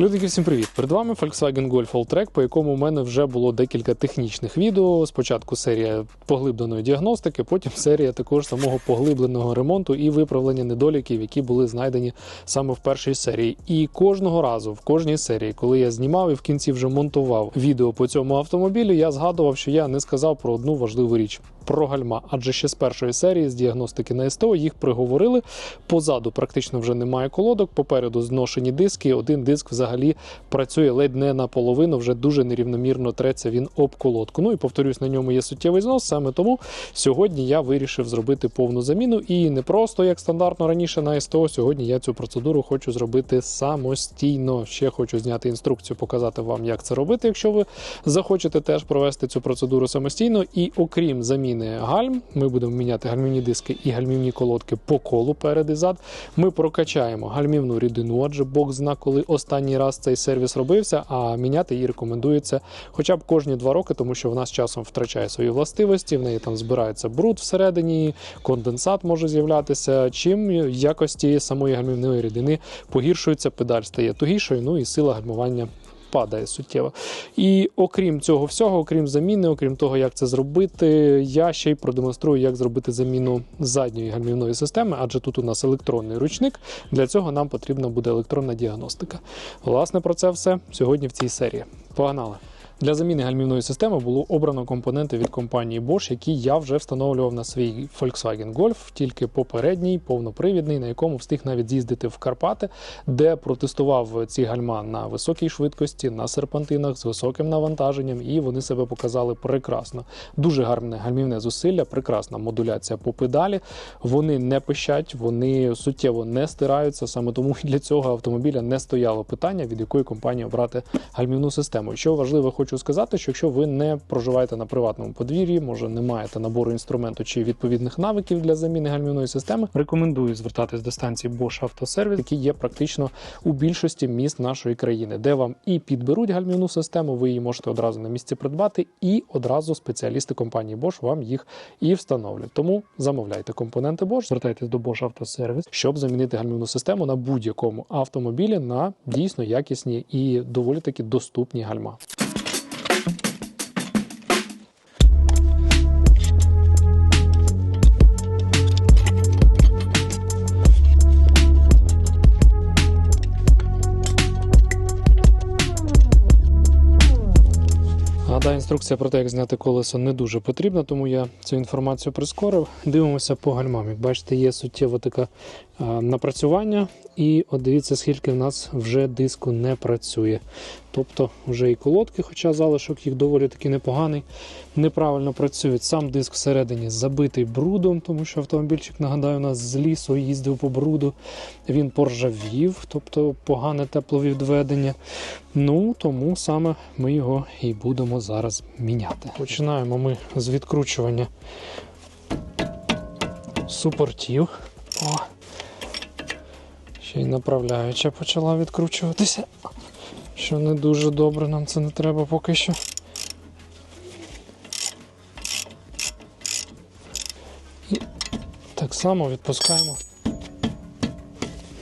Людики, всім привіт! Перед вами Volkswagen Golf Alltrack, по якому у мене вже було декілька технічних відео. Спочатку серія поглибленої діагностики, потім серія також самого поглибленого ремонту і виправлення недоліків, які були знайдені саме в першій серії. І кожного разу, в кожній серії, коли я знімав і в кінці вже монтував відео по цьому автомобілю, я згадував, що я не сказав про одну важливу річ. Про гальма, адже ще з першої серії з діагностики на СТО їх приговорили. Позаду практично вже немає колодок, попереду зношені диски. Один диск взагалі працює ледь не наполовину, вже дуже нерівномірно треться він об колодку. Ну і повторюсь, на ньому є суттєвий знос. Саме тому сьогодні я вирішив зробити повну заміну. І не просто як стандартно раніше на СТО. Сьогодні я цю процедуру хочу зробити самостійно. Ще хочу зняти інструкцію, показати вам, як це робити, якщо ви захочете теж провести цю процедуру самостійно. І окрім заміни гальм, ми будемо міняти гальмівні диски і гальмівні колодки по колу перед і зад. Ми прокачаємо гальмівну рідину, адже Бог зна, коли останній раз цей сервіс робився, а міняти її рекомендується хоча б кожні два роки, тому що вона з часом втрачає свої властивості, в неї там збирається бруд всередині, конденсат може з'являтися. Чим якості самої гальмівної рідини погіршується, педаль стає тугішою, ну і сила гальмування. Падає суттєво. І окрім цього всього, окрім заміни, окрім того, як це зробити, я ще й продемонструю, як зробити заміну задньої гальмівної системи, адже тут у нас електронний ручник. Для цього нам потрібна буде електронна діагностика. Власне, про це все сьогодні в цій серії. Погнали! Для заміни гальмівної системи було обрано компоненти від компанії Bosch, які я вже встановлював на свій Volkswagen Golf, тільки попередній, повнопривідний, на якому встиг навіть з'їздити в Карпати, де протестував ці гальма на високій швидкості, на серпантинах з високим навантаженням, і вони себе показали прекрасно. Дуже гарне гальмівне зусилля, прекрасна модуляція по педалі. Вони не пищать, вони суттєво не стираються. Саме тому для цього автомобіля не стояло питання, від якої компанії обрати гальмівну систему. Що важливо, хочу сказати, що якщо ви не проживаєте на приватному подвір'ї, може не маєте набору інструменту чи відповідних навиків для заміни гальмівної системи, рекомендую звертатись до станції Bosch Автосервіс, які є практично у більшості міст нашої країни, де вам і підберуть гальмівну систему, ви її можете одразу на місці придбати, і одразу спеціалісти компанії Bosch вам їх і встановлять. Тому замовляйте компоненти Bosch, звертайтесь до Bosch Автосервіс, щоб замінити гальмівну систему на будь-якому автомобілі на дійсно якісні і доволі таки доступні гальма. Інструкція про те, як зняти колесо, не дуже потрібна, тому я цю інформацію прискорив. Дивимося по гальмам. Як бачите, є суттєво таке напрацювання, і от дивіться, скільки в нас вже диску не працює. Тобто вже і колодки, хоча залишок їх доволі таки непоганий, неправильно працюють. Сам диск всередині забитий брудом, тому що автомобільчик, нагадаю, у нас з лісу їздив по бруду. Він поржавів, тобто погане тепловідведення. Ну тому саме ми його і будемо зараз міняти. Починаємо ми з відкручування супортів. О, ще й направляюча почала відкручуватися. Що не дуже добре, нам це не треба поки що. І так само відпускаємо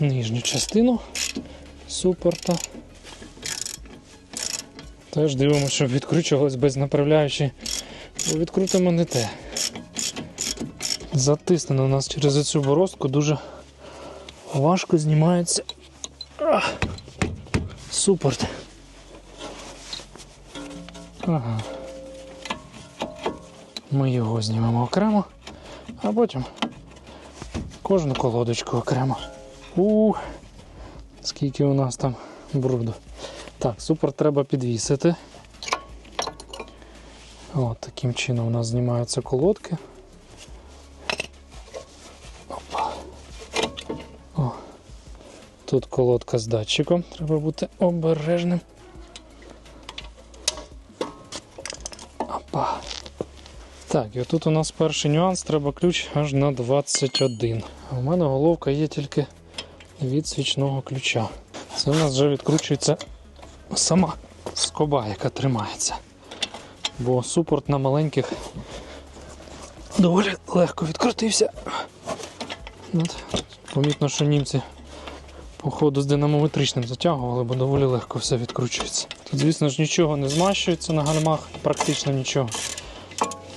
нижню частину супорта. Теж дивимося, щоб відкручувалось без направляючої, бо відкрутимо не те. Затиснено у нас через цю борозку дуже важко знімається. Супорт. Ага. Ми його знімемо окремо, а потім кожну колодочку окремо. У, скільки у нас там бруду. Так, супорт треба підвісити. От таким чином у нас знімаються колодки. Тут колодка з датчиком, треба бути обережним. Опа. Так, і тут у нас перший нюанс, треба ключ аж на 21. А у мене головка є тільки від свічного ключа. Це у нас вже відкручується сама скоба, яка тримається. Бо супорт на маленьких доволі легко відкрутився. От. Помітно, що німці Походу з динамометричним затягували, бо доволі легко все відкручується. Тут, звісно ж, нічого не змащується на гальмах, практично нічого.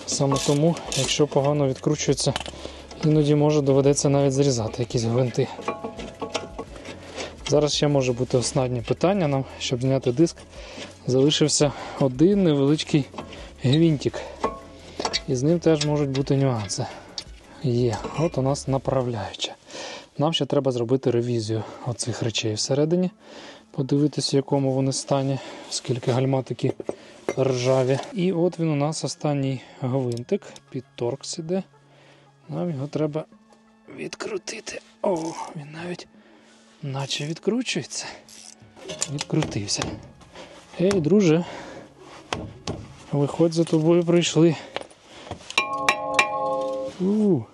Саме тому, якщо погано відкручується, іноді може доведеться навіть зрізати якісь гвинти. Зараз ще може бути останнє питання нам, щоб зняти диск. Залишився один невеличкий гвинтик. І з ним теж можуть бути нюанси. Є, от у нас направляюча. Нам ще треба зробити ревізію оцих речей всередині, подивитися, в якому вони стані, скільки гальма такі ржаві. І от він у нас останній гвинтик під торкс іде. Нам його треба відкрутити. О, він навіть наче відкручується. Відкрутився. Ей, друже, виходь за тобою прийшли. У.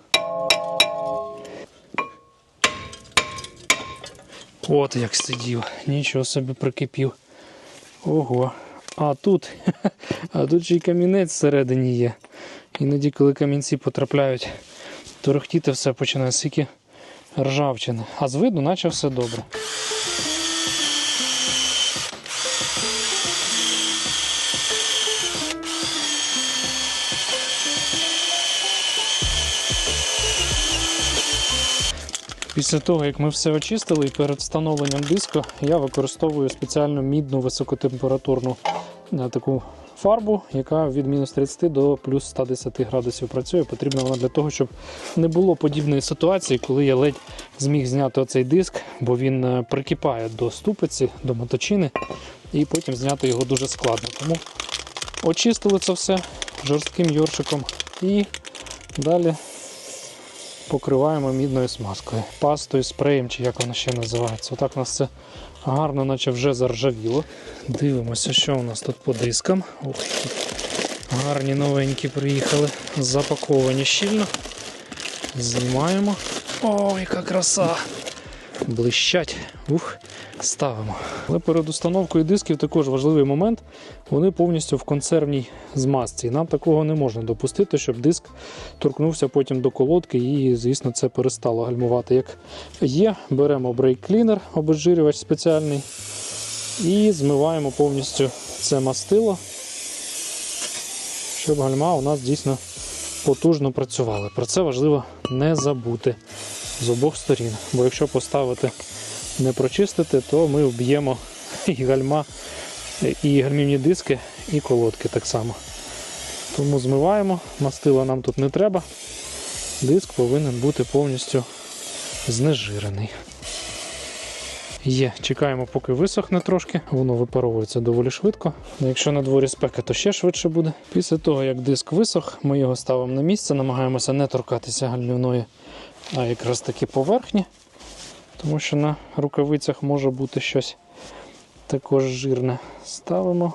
От як сидів, нічого собі прикипів. Ого. А тут, а тут ще й камінець всередині є. Іноді, коли камінці потрапляють, торохтіти все починає скільки ржавчини. А з виду, наче все добре. Після того, як ми все очистили, і перед встановленням диску я використовую спеціальну мідну високотемпературну е, таку фарбу, яка від мінус 30 до плюс 110 градусів працює. Потрібна вона для того, щоб не було подібної ситуації, коли я ледь зміг зняти оцей диск, бо він е, прикипає до ступиці, до моточини, і потім зняти його дуже складно. Тому очистили це все жорстким йоршиком і далі покриваємо мідною смазкою, пастою, спреєм, чи як воно ще називається. Отак у нас це гарно, наче вже заржавіло. Дивимося, що у нас тут по дискам. Ох, гарні новенькі приїхали, запаковані щільно. Знімаємо. О, яка краса! Блищать. Ух, ставимо. Але перед установкою дисків також важливий момент. Вони повністю в консервній змазці. Нам такого не можна допустити, щоб диск торкнувся потім до колодки і, звісно, це перестало гальмувати. Як є, беремо брейк-клінер, обезжирювач спеціальний, і змиваємо повністю це мастило, щоб гальма у нас дійсно потужно працювали. Про це важливо не забути з обох сторін. Бо якщо поставити не прочистити, то ми вб'ємо і гальма, і гальмівні диски, і колодки так само. Тому змиваємо, мастила нам тут не треба. Диск повинен бути повністю знежирений. Є, чекаємо, поки висохне трошки, воно випаровується доволі швидко. Якщо на дворі спека, то ще швидше буде. Після того, як диск висох, ми його ставимо на місце, намагаємося не торкатися гальмівної, а якраз таки поверхні, тому що на рукавицях може бути щось також жирне. Ставимо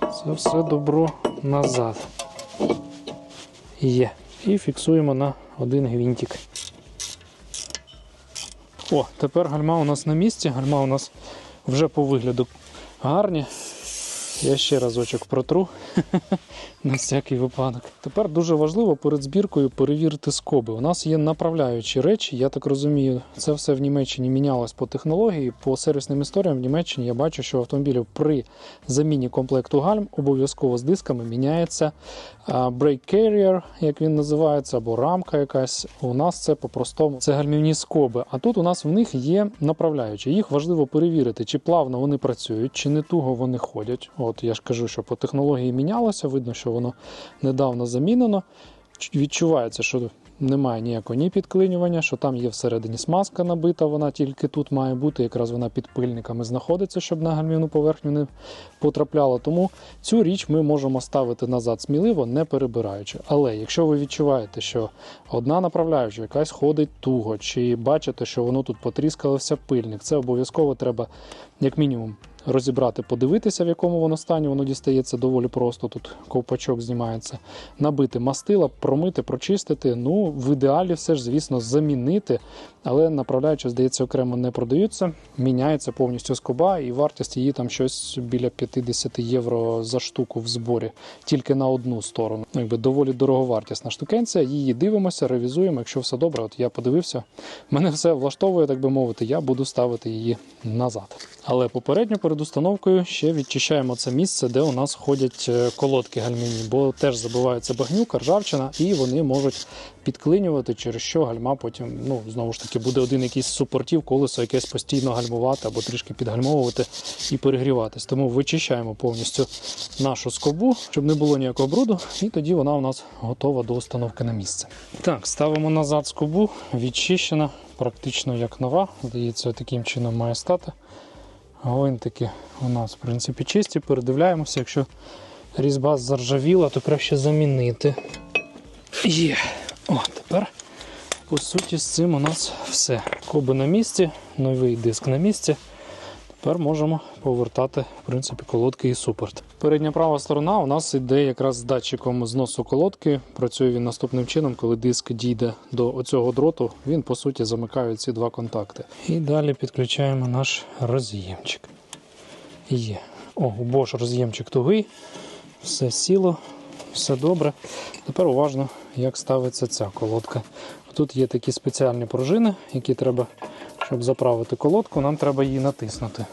це все добро назад. Є. І фіксуємо на один гвинтик. О, тепер гальма у нас на місці, гальма у нас вже по вигляду гарні. Я ще разочок протру на всякий випадок. Тепер дуже важливо перед збіркою перевірити скоби. У нас є направляючі речі, я так розумію, це все в Німеччині мінялось по технології. По сервісним історіям в Німеччині я бачу, що в автомобілі при заміні комплекту гальм обов'язково з дисками міняється brake carrier, як він називається, або рамка якась. У нас це по-простому це гальмівні скоби. А тут у нас в них є направляючі. Їх важливо перевірити, чи плавно вони працюють, чи не туго вони ходять. От я ж кажу, що по технології мінялося, видно, що воно недавно замінено. Відчувається, що немає ніякого ні підклинювання, що там є всередині смазка набита, вона тільки тут має бути, якраз вона під пильниками знаходиться, щоб на гальмівну поверхню не потрапляла. Тому цю річ ми можемо ставити назад сміливо, не перебираючи. Але якщо ви відчуваєте, що одна направляюча якась ходить туго, чи бачите, що воно тут потріскався пильник, це обов'язково треба, як мінімум, розібрати, подивитися, в якому воно стані, воно дістається доволі просто. Тут ковпачок знімається. Набити мастила, промити, прочистити. Ну, в ідеалі все ж, звісно, замінити, але направляючи, здається, окремо не продаються. Міняється повністю скоба, і вартість її там щось біля 50 євро за штуку в зборі, тільки на одну сторону. Ну, Якби доволі дороговартісна штукенція. Її дивимося, ревізуємо. Якщо все добре, от я подивився, мене все влаштовує, так би мовити, я буду ставити її назад. Але попередньо перед установкою ще відчищаємо це місце, де у нас ходять е, колодки гальмівні, бо теж забивається багнюка, ржавчина, і вони можуть підклинювати, через що гальма потім, ну знову ж таки, буде один якийсь супортів, колесо якесь постійно гальмувати або трішки підгальмовувати і перегріватись. Тому вичищаємо повністю нашу скобу, щоб не було ніякого бруду, і тоді вона у нас готова до установки на місце. Так, ставимо назад скобу, відчищена, практично як нова. Здається, таким чином має стати. Гвинтики у нас, в принципі, чисті. Передивляємося, якщо різьба заржавіла, то краще замінити. Є. О, тепер, по суті, з цим у нас все. Коби на місці, новий диск на місці. Тепер можемо повертати в принципі, колодки і супорт. Передня права сторона у нас йде якраз з датчиком зносу колодки. Працює він наступним чином, коли диск дійде до оцього дроту, він по суті замикає ці два контакти. І далі підключаємо наш роз'ємчик. Є. О, Bosch роз'ємчик тугий, все сіло, все добре. Тепер уважно, як ставиться ця колодка. Тут є такі спеціальні пружини, які треба, щоб заправити колодку, нам треба її натиснути.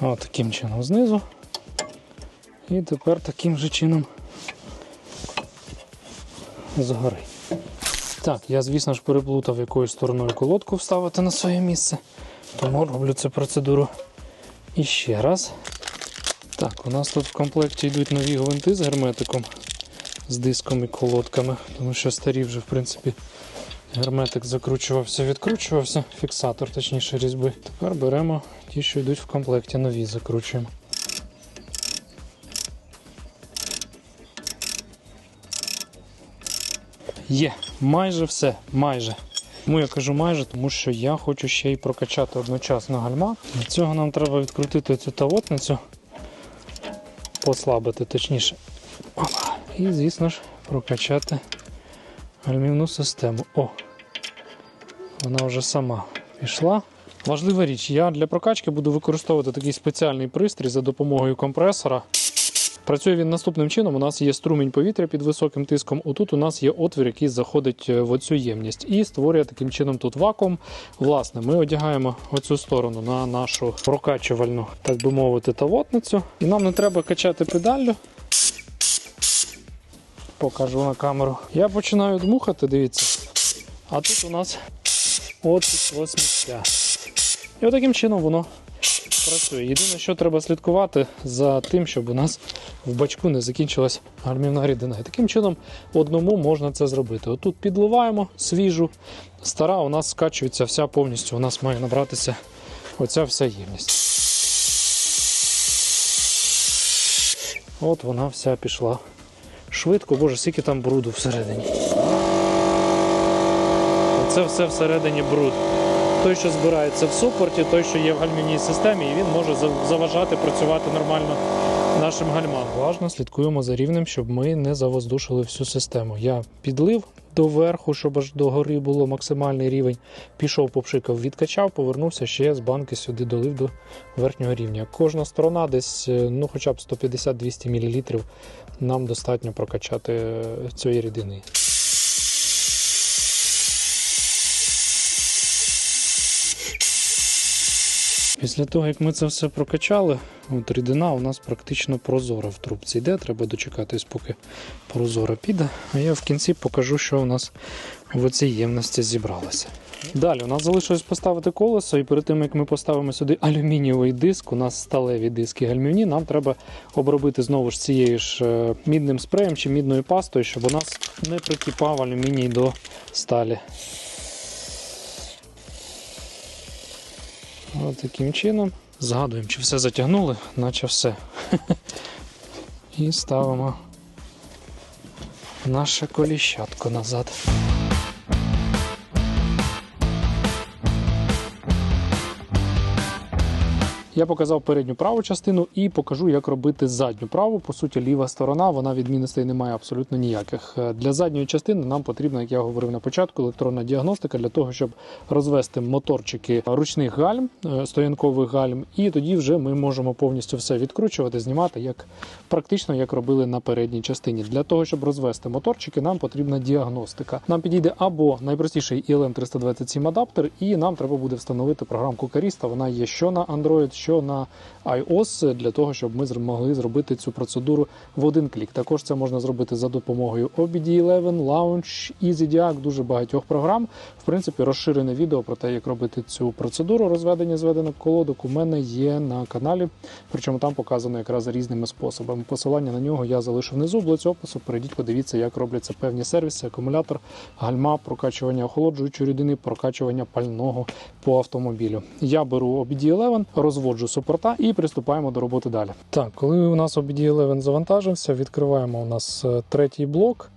От таким чином знизу. І тепер таким же чином згори. Так, я, звісно ж, переплутав, якою стороною колодку вставити на своє місце. Тому роблю цю процедуру іще раз. Так, у нас тут в комплекті йдуть нові гвинти з герметиком, з диском і колодками, тому що старі вже, в принципі, герметик закручувався, відкручувався, фіксатор, точніше, різьби. Тепер беремо ті, що йдуть в комплекті, нові закручуємо. Є, майже все, майже. Тому я кажу майже, тому що я хочу ще й прокачати одночасно гальма. Для цього нам треба відкрутити цю тавотницю, послабити точніше. І, звісно ж, прокачати гальмівну систему. О! Вона вже сама пішла. Важлива річ, я для прокачки буду використовувати такий спеціальний пристрій за допомогою компресора. Працює він наступним чином. У нас є струмінь повітря під високим тиском. Отут у нас є отвір, який заходить е, в оцю ємність і створює таким чином тут вакуум. Власне, ми одягаємо оцю сторону на нашу прокачувальну, так би мовити, тавотницю. І нам не треба качати педаллю. Покажу на камеру. Я починаю дмухати, дивіться. А тут у нас от сміття. І отаким чином воно працює. Єдине, що треба слідкувати за тим, щоб у нас в бачку не закінчилась гармівна рідина. І таким чином одному можна це зробити. Отут підливаємо свіжу, стара у нас скачується вся повністю. У нас має набратися оця вся ємність. От вона вся пішла. Швидко, боже, скільки там бруду всередині. Це все всередині бруд. Той, що збирається в супорті, той, що є в гальмівній системі, і він може зав- заважати працювати нормально нашим гальмам. Важно слідкуємо за рівнем, щоб ми не завоздушили всю систему. Я підлив доверху, щоб аж до гори було максимальний рівень. Пішов, попшикав, відкачав, повернувся ще з банки сюди долив до верхнього рівня. Кожна сторона десь е, ну, хоча б 150-200 мл нам достатньо прокачати е, цієї рідини. Після того, як ми це все прокачали, рідина у нас практично прозора в трубці йде. Треба дочекатись, поки прозора піде. А я в кінці покажу, що у нас в цій ємності зібралося. Далі у нас залишилось поставити колесо, і перед тим як ми поставимо сюди алюмінієвий диск, у нас сталеві диски гальмівні, нам треба обробити знову ж цією ж е, мідним спреєм чи мідною пастою, щоб у нас не прикипав алюміній до сталі. Ось таким чином. Згадуємо, чи все затягнули, наче все. І ставимо наше коліщатко назад. Я показав передню праву частину і покажу, як робити задню праву. По суті, ліва сторона, вона відмінностей не має абсолютно ніяких. Е, Для задньої частини нам потрібна, як я говорив на початку, електронна діагностика для того, щоб розвести моторчики ручних гальм, е, стоянкових гальм, і тоді вже ми можемо повністю все відкручувати, знімати як практично як робили на передній частині. Для того, щоб розвести моторчики, нам потрібна діагностика. Нам підійде або найпростіший ILM 327 адаптер, і нам треба буде встановити програмку Каріста. Вона є що на Android, що на iOS, для того, щоб ми змогли зробити цю процедуру в один клік. Також це можна зробити за допомогою OBD11, Launch, EasyDiag, дуже багатьох програм. В принципі, розширене відео про те, як робити цю процедуру розведення зведених колодок, у мене є на каналі. Причому там показано якраз різними способами. Посилання на нього я залишу внизу в блоці опису. Перейдіть, подивіться, як робляться певні сервіси, акумулятор, гальма, прокачування охолоджуючої рідини, прокачування пального по автомобілю. Я беру OBD11, розводжу супорта і приступаємо до роботи далі. Так, коли у нас OBD11 завантажився, відкриваємо у нас е, третій блок.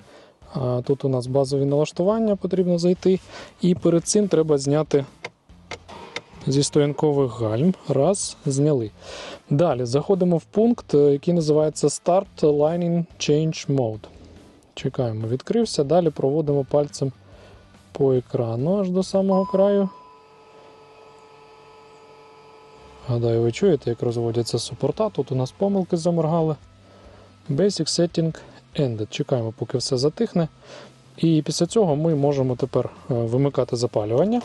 Тут у нас базові налаштування потрібно зайти. І перед цим треба зняти зі стоянкових гальм. Раз, зняли. Далі заходимо в пункт, е, який називається Start Lining Change Mode. Чекаємо, відкрився. Далі проводимо пальцем по екрану аж до самого краю. Гадаю, ви чуєте, як розводяться супорта. Тут у нас помилки заморгали. Basic Setting Ended. Чекаємо, поки все затихне. І після цього ми можемо тепер е, вимикати запалювання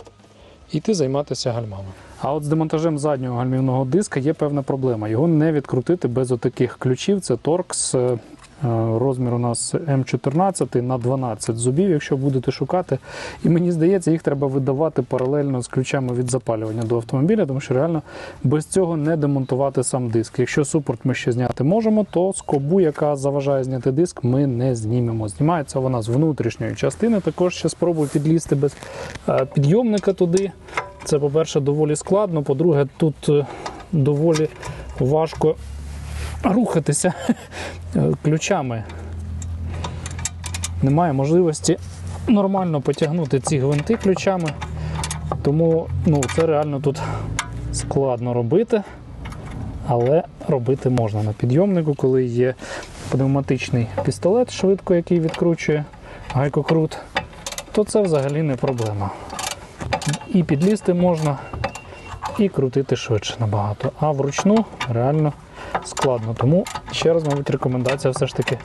і йти займатися гальмами. А от з демонтажем заднього гальмівного диска є певна проблема. Його не відкрутити без отаких ключів. Це Torx. Е, Розмір у нас М14 на 12 зубів, якщо будете шукати. І мені здається, їх треба видавати паралельно з ключами від запалювання до автомобіля, тому що реально без цього не демонтувати сам диск. Якщо супорт ми ще зняти можемо, то скобу, яка заважає зняти диск, ми не знімемо. Знімається вона з внутрішньої частини. Також ще спробую підлізти без е, підйомника туди. Це, по-перше, доволі складно. По-друге, тут е, доволі важко рухатися ключами. Немає можливості нормально потягнути ці гвинти ключами. Тому ну, це реально тут складно робити, але робити можна на підйомнику, коли є пневматичний пістолет швидко, який відкручує гайкокрут, то це взагалі не проблема. І підлізти можна, і крутити швидше набагато. А вручну реально складно. Тому ще раз, мабуть, рекомендація все ж таки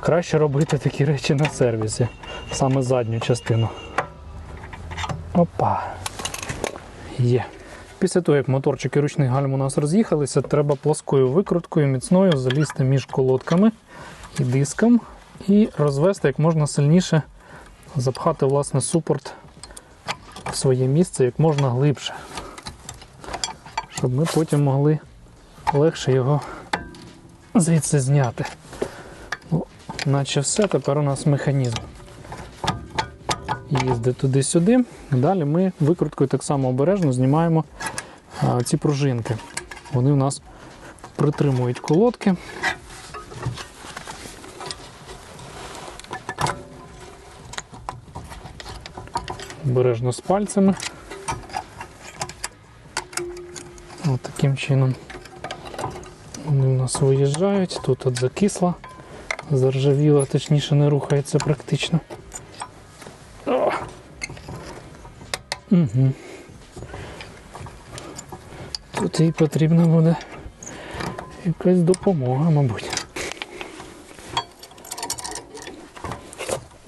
краще робити такі речі на сервісі, саме задню частину. Опа. Є. Після того, як моторчики ручних гальм у нас роз'їхалися, треба плоскою викруткою міцною залізти між колодками і диском і розвести як можна сильніше, запхати власне супорт в своє місце як можна глибше, щоб ми потім могли легше його звідси зняти. Ну, наче все, тепер у нас механізм. Їздить туди-сюди. Далі ми викруткою так само обережно знімаємо а, ці пружинки. Вони у нас притримують колодки. Обережно з пальцями. Ось таким чином вони у нас виїжджають. Тут от закисла, заржавіла, точніше не рухається практично. О! Угу. Тут їй потрібна буде якась допомога, мабуть.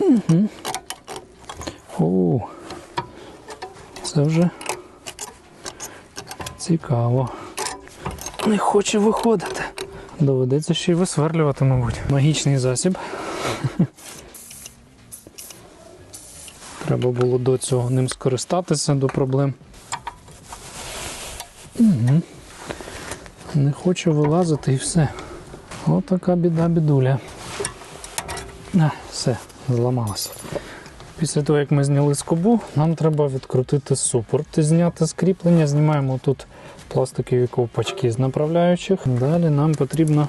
Угу. О, це вже цікаво. Не хоче виходити. Доведеться ще й висверлювати, мабуть. Магічний засіб. Треба було до цього ним скористатися до проблем. Угу. Не хочу вилазити і все. Отака біда бідуля. А, все, зламалося. Після того, як ми зняли скобу, нам треба відкрутити супорт і зняти скріплення. Знімаємо тут пластикові ковпачки з направляючих. Далі нам потрібно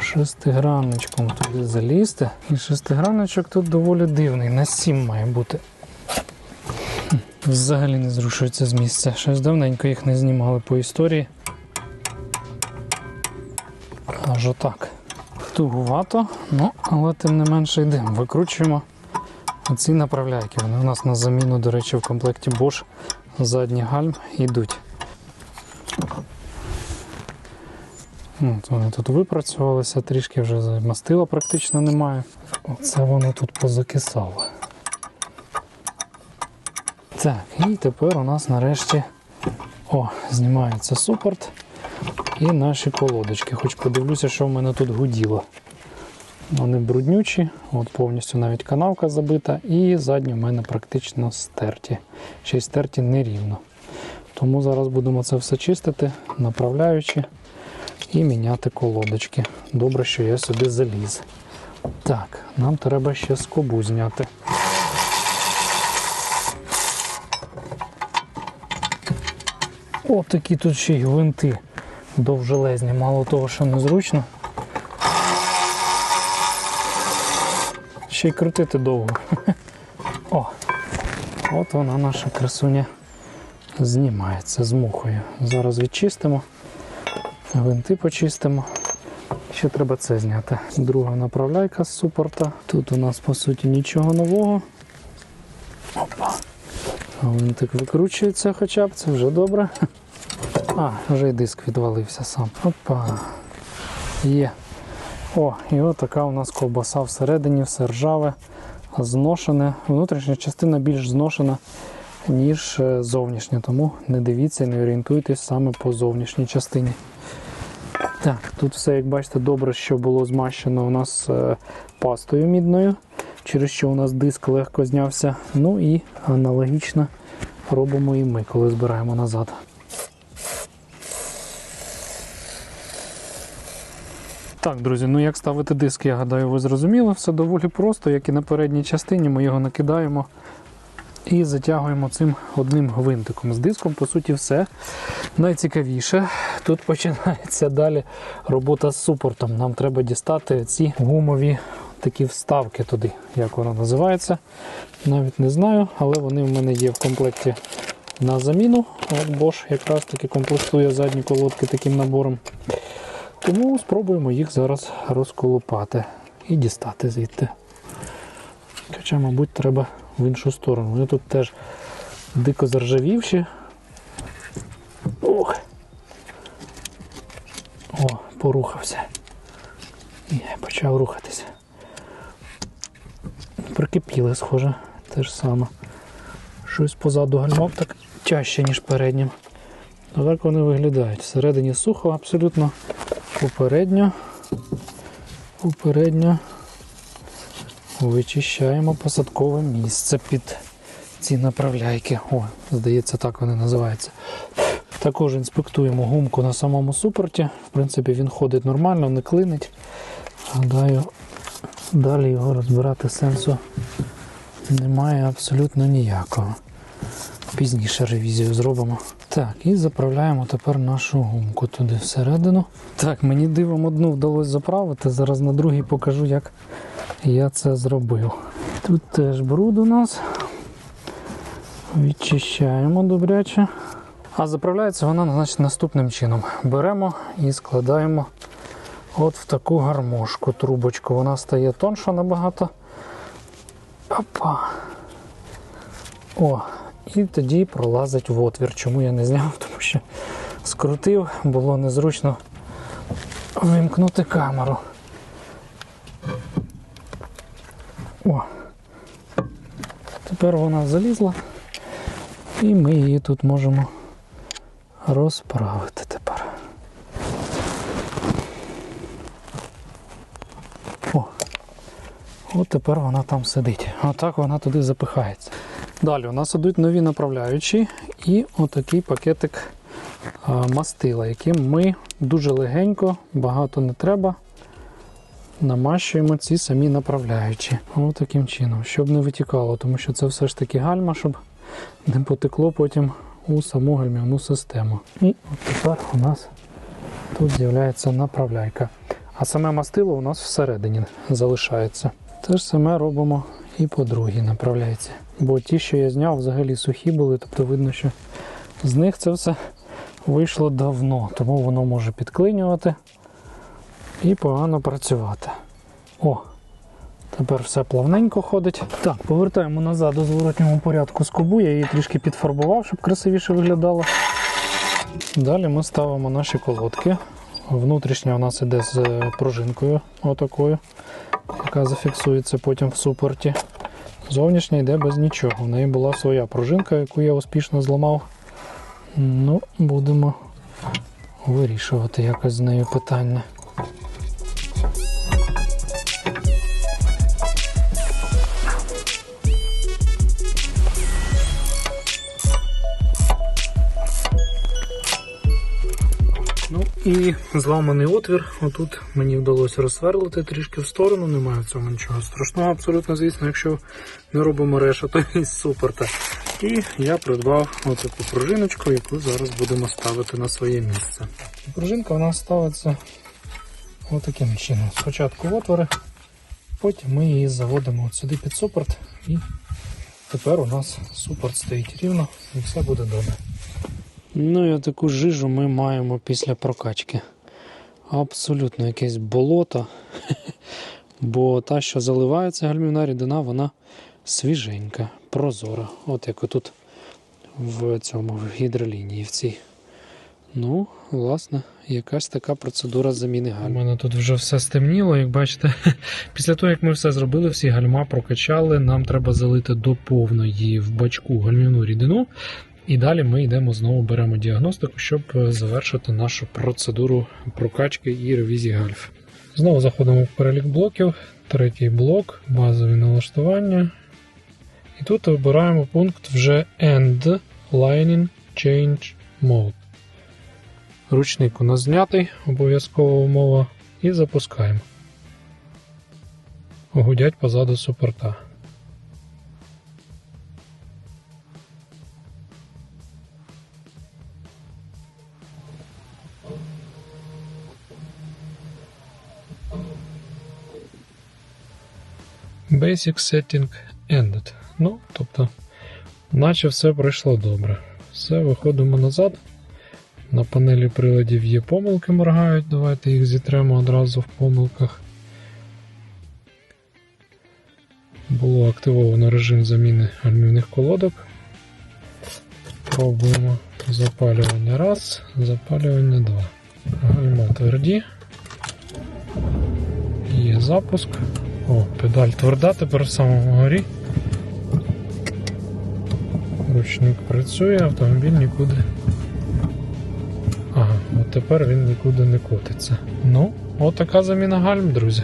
шестигранничком туди залізти. І шестигранничок тут доволі дивний, на 7 має бути. Взагалі не зрушується з місця. Щось давненько їх не знімали по історії. Аж отак. Тугувато, ну, але тим не менше йдемо. Викручуємо ці направляйки. Вони у нас на заміну, до речі, в комплекті Bosch задні гальм йдуть. От вони тут випрацювалися, трішки вже мастила практично немає. Оце воно тут позакисало. Так, і тепер у нас нарешті о, знімається супорт і наші колодочки. Хоч подивлюся, що в мене тут гуділо. Вони бруднючі, от повністю навіть канавка забита, і задні в мене практично стерті. Ще й стерті нерівно. Тому зараз будемо це все чистити, направляючи і міняти колодочки. Добре, що я сюди заліз. Так, нам треба ще скобу зняти. О, такі тут ще й гвинти довжелезні, мало того, що незручно. Ще й крутити довго. О, от вона наша красуня знімається з мухою. Зараз відчистимо, гвинти почистимо. Ще треба це зняти. Друга направляйка з супорта. Тут у нас по суті нічого нового. Опа. Гвинтик викручується хоча б, це вже добре. А, вже й диск відвалився сам. Опа. Є. О, і от така у нас ковбаса всередині, все ржаве, зношене. Внутрішня частина більш зношена, ніж е, зовнішня, тому не дивіться, не орієнтуйтесь саме по зовнішній частині. Так, тут все, як бачите, добре, що було змащено у нас е, пастою мідною, через що у нас диск легко знявся. Ну і аналогічно робимо і ми, коли збираємо назад. Так, друзі, ну як ставити диск, я гадаю, ви зрозуміли. Все доволі просто, як і на передній частині, ми його накидаємо і затягуємо цим одним гвинтиком. З диском, по суті, все. Найцікавіше. Тут починається далі робота з супортом. Нам треба дістати ці гумові такі вставки туди, як воно називається. Навіть не знаю, але вони в мене є в комплекті на заміну. От Bosch якраз таки комплектує задні колодки таким набором. Тому спробуємо їх зараз розколупати і дістати звідти. Хоча, мабуть, треба в іншу сторону. Вони тут теж дико заржавівші. Ох. О, порухався. І почав рухатися. Прикипіли, схоже, те ж саме. Щось позаду гальмав так тяжче, ніж переднім. А так вони виглядають. Всередині сухо абсолютно. Попередньо. Попередньо вичищаємо посадкове місце під ці направляйки. О, здається, так вони називаються. Також інспектуємо гумку на самому супорті. В принципі, він ходить нормально, не клинить. Гадаю, далі його розбирати сенсу немає абсолютно ніякого. Пізніше ревізію зробимо. Так, і заправляємо тепер нашу гумку туди всередину. Так, мені дивом одну вдалося заправити. Зараз на другій покажу, як я це зробив. Тут теж бруд у нас. Відчищаємо добряче. А заправляється вона значить, наступним чином. Беремо і складаємо от в таку гармошку, трубочку. Вона стає тонша набагато. Опа. О, і тоді пролазить в отвір. Чому я не зняв? Тому що скрутив, було незручно вимкнути камеру. О, тепер вона залізла, і ми її тут можемо розправити тепер. О, от тепер вона там сидить. Отак вона туди запихається. Далі у нас ідуть нові направляючі і отакий пакетик мастила, яким ми дуже легенько, багато не треба, намащуємо ці самі направляючі. Ось таким чином, щоб не витікало, тому що це все ж таки гальма, щоб не потекло потім у саму гальмівну систему. І от тепер у нас тут з'являється направляйка. А саме мастило у нас всередині залишається. Те ж саме робимо і по другій направляйці. Бо ті, що я зняв, взагалі сухі були, тобто видно, що з них це все вийшло давно, тому воно може підклинювати. І погано працювати. О, тепер все плавненько ходить. Так, повертаємо назад у зворотньому порядку скобу. Я її трішки підфарбував, щоб красивіше виглядало. Далі ми ставимо наші колодки. Внутрішня у нас іде з е, пружинкою, отакою, яка зафіксується потім в супорті. Зовнішня йде без нічого. У неї була своя пружинка, яку я успішно зламав. Ну, будемо вирішувати якось з нею питання. І зламаний отвір. Отут мені вдалося розсверлити трішки в сторону, немає в цьому нічого страшного, абсолютно, звісно, якщо не робимо реша, то і супер. Так. І я придбав отаку пружиночку, яку зараз будемо ставити на своє місце. Пружинка у нас ставиться отаким чином. Спочатку в отвори, потім ми її заводимо от сюди під супорт, і тепер у нас супорт стоїть рівно і все буде добре. Ну і таку жижу ми маємо після прокачки. Абсолютно якесь болото. Бо та, що заливається гальмівна рідина, вона свіженька, прозора. От як отут в цьому в гідролінії в цій. Ну, власне, якась така процедура заміни гальм. У мене тут вже все стемніло, як бачите. Після того, як ми все зробили, всі гальма прокачали, нам треба залити до повної в бачку гальмівну рідину. І далі ми йдемо знову беремо діагностику, щоб е, завершити нашу процедуру прокачки і ревізії гальф. Знову заходимо в перелік блоків. Третій блок, базові налаштування. І тут вибираємо пункт вже End Lining Change Mode. Ручник у нас знятий, обов'язкова умова, і запускаємо. Гудять позаду супорта. Basic Setting Ended. Ну, тобто, наче все пройшло добре. Все, виходимо назад. На панелі приладів є помилки моргають. Давайте їх зітремо одразу в помилках. Було активовано режим заміни гальмівних колодок. Пробуємо запалювання раз, запалювання два. Гальма тверді. Є запуск. О, педаль тверда тепер в самому горі. Ручник працює, автомобіль нікуди. Ага, от тепер він нікуди не котиться. Ну, от заміна гальм, друзі.